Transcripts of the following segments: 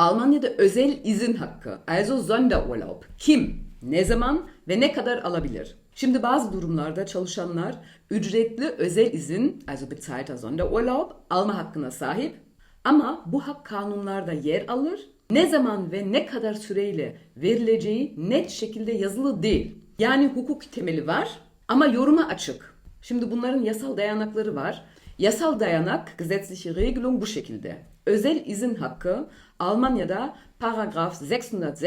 Almanya'da özel izin hakkı, also Sonderurlaub. Kim, ne zaman ve ne kadar alabilir? Şimdi bazı durumlarda çalışanlar ücretli özel izin, also bezahlter Sonderurlaub, alma hakkına sahip. Ama bu hak kanunlarda yer alır. Ne zaman ve ne kadar süreyle verileceği net şekilde yazılı değil. Yani hukuk temeli var ama yoruma açık. Şimdi bunların yasal dayanakları var. Yasal dayanak, gesetzliche Regelung bu şekilde. Özel izin hakkı Almanya'da Paragraf 616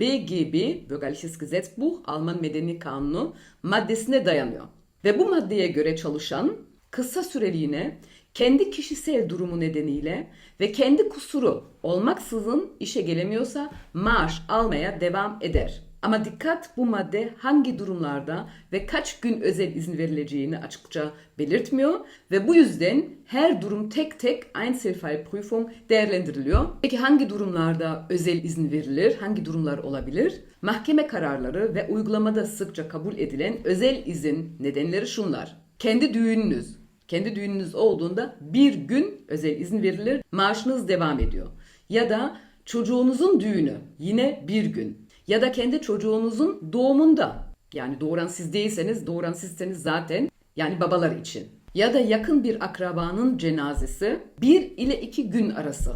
BGB, Bürgerliches Gesetzbuch, Alman Medeni Kanunu maddesine dayanıyor. Ve bu maddeye göre çalışan kısa süreliğine kendi kişisel durumu nedeniyle ve kendi kusuru olmaksızın işe gelemiyorsa maaş almaya devam eder. Ama dikkat bu madde hangi durumlarda ve kaç gün özel izin verileceğini açıkça belirtmiyor ve bu yüzden her durum tek tek Einzelfallprüfung değerlendiriliyor. Peki hangi durumlarda özel izin verilir, hangi durumlar olabilir? Mahkeme kararları ve uygulamada sıkça kabul edilen özel izin nedenleri şunlar. Kendi düğününüz, kendi düğününüz olduğunda bir gün özel izin verilir, maaşınız devam ediyor. Ya da çocuğunuzun düğünü yine bir gün. Ya da kendi çocuğunuzun doğumunda. Yani doğuran siz değilseniz, doğuran sizseniz zaten yani babalar için. Ya da yakın bir akrabanın cenazesi bir ile iki gün arası.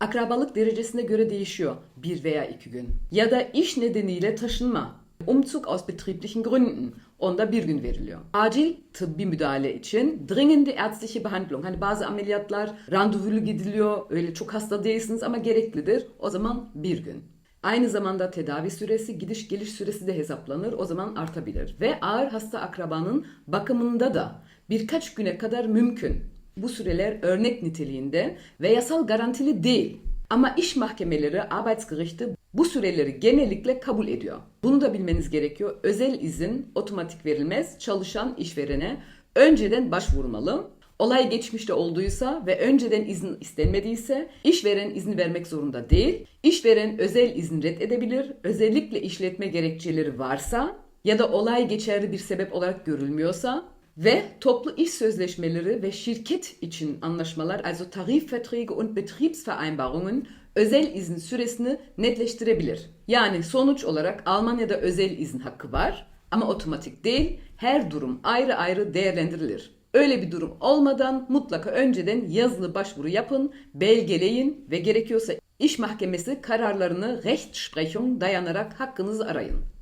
Akrabalık derecesine göre değişiyor. Bir veya iki gün. Ya da iş nedeniyle taşınma. Umzug aus betrieblichen Gründen. Onda bir gün veriliyor. Acil tıbbi müdahale için dringende ärztliche Behandlung. Hani bazı ameliyatlar randevulu gidiliyor. Öyle çok hasta değilsiniz ama gereklidir. O zaman bir gün. Aynı zamanda tedavi süresi, gidiş geliş süresi de hesaplanır. O zaman artabilir. Ve ağır hasta akrabanın bakımında da birkaç güne kadar mümkün. Bu süreler örnek niteliğinde ve yasal garantili değil. Ama iş mahkemeleri, Arbeitsgerichte bu süreleri genellikle kabul ediyor. Bunu da bilmeniz gerekiyor. Özel izin otomatik verilmez. Çalışan işverene önceden başvurmalı. Olay geçmişte olduysa ve önceden izin istenmediyse işveren izin vermek zorunda değil. İşveren özel izin reddedebilir. Özellikle işletme gerekçeleri varsa ya da olay geçerli bir sebep olarak görülmüyorsa ve toplu iş sözleşmeleri ve şirket için anlaşmalar also Tarifverträge und Betriebsvereinbarungen özel izin süresini netleştirebilir. Yani sonuç olarak Almanya'da özel izin hakkı var ama otomatik değil. Her durum ayrı ayrı değerlendirilir. Öyle bir durum olmadan mutlaka önceden yazılı başvuru yapın, belgeleyin ve gerekiyorsa iş mahkemesi kararlarını Rechtsprechung dayanarak hakkınızı arayın.